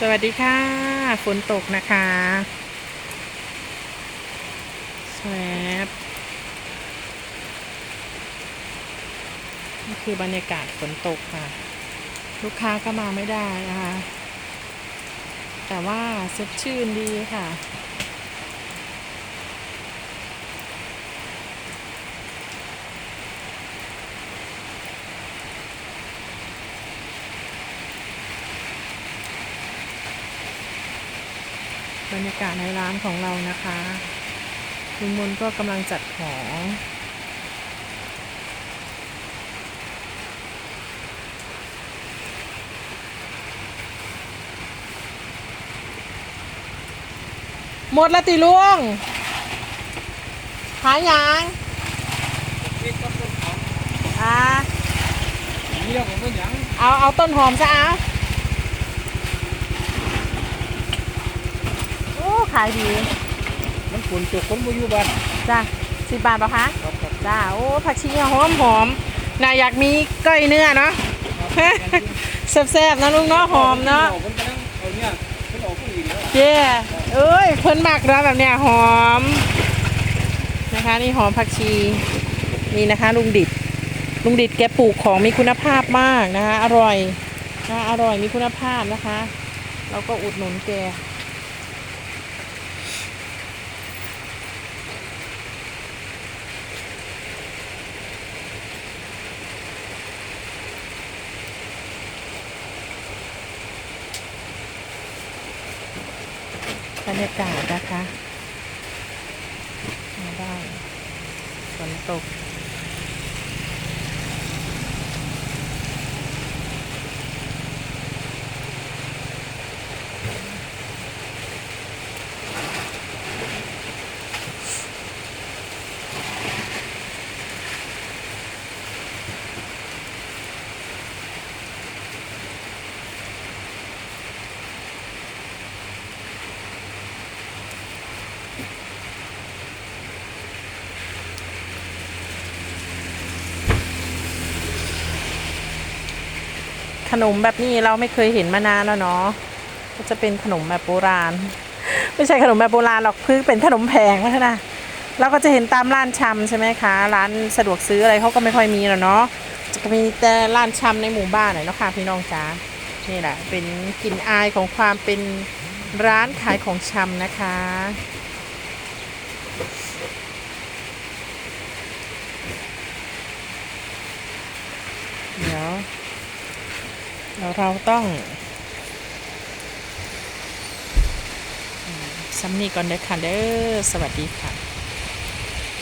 สวัสดีค่ะ ฝนตกนะคะแสบนี่คือบรรยากาศฝนตกค่ะ ลูกค้าก็มาไม่ได้นะคะ แต่ว่าสดชื่นดีค่ะ บรรยากาศในร้านของเรานะคะลุงมนก็กำลังจัดของหมดละติลุงขายยางอ่าเรียกผมว่าหยัง เอา เอาต้นหอมซะเอาโอ้ ขายดี มันฝนตกคนบ่อยู่บ้านจ้ะสิบบาทปะคะ ครับครับจ้า โอ้ ผักชีหอมหอมน่าอยากมีก้อยเนื้อเนาะแซ่บๆนะลุงเนาะหอมเนาะมันกำลังเอาเนี่ยมันออกผู้หญิงแล้วเจ้เอ้ยเพิ่นมักเนาะแบบเนี้ยหอม นะคะนี่หอมผักชีนี่นะคะ ลุงดิดลุงดิดแกปลูกของมีคุณภาพมากนะคะ อร่อยนะอร่อยมีคุณภาพนะคะ เราก็อุดหนุนแก รรยากาศนะคะมาได้ฝนตก ขนมแบบนี้เราไม่เคยเห็นมานานแล้วเนาะก็จะเป็นขนมแบบโบราณ ไม่ใช่ขนมแบบโบราณหรอกคือเป็นขนมแพงนะนะเราก็จะเห็นตามร้านชำใช่ไหมคะ ร้านสะดวกซื้ออะไรเขาก็ไม่ค่อยมีแล้วเนาะจะมีแต่ร้านชำในหมู่บ้านหน่อยเนาะค่ะพี่น้องจ๋านี่แหละเป็นกลิ่นอายของความเป็นร้านขายของชำนะคะเดี๋ยว เราเราต้องอืมซ้ำนี่ก่อนเด้อค่ะเด้อสวัสดีค่ะ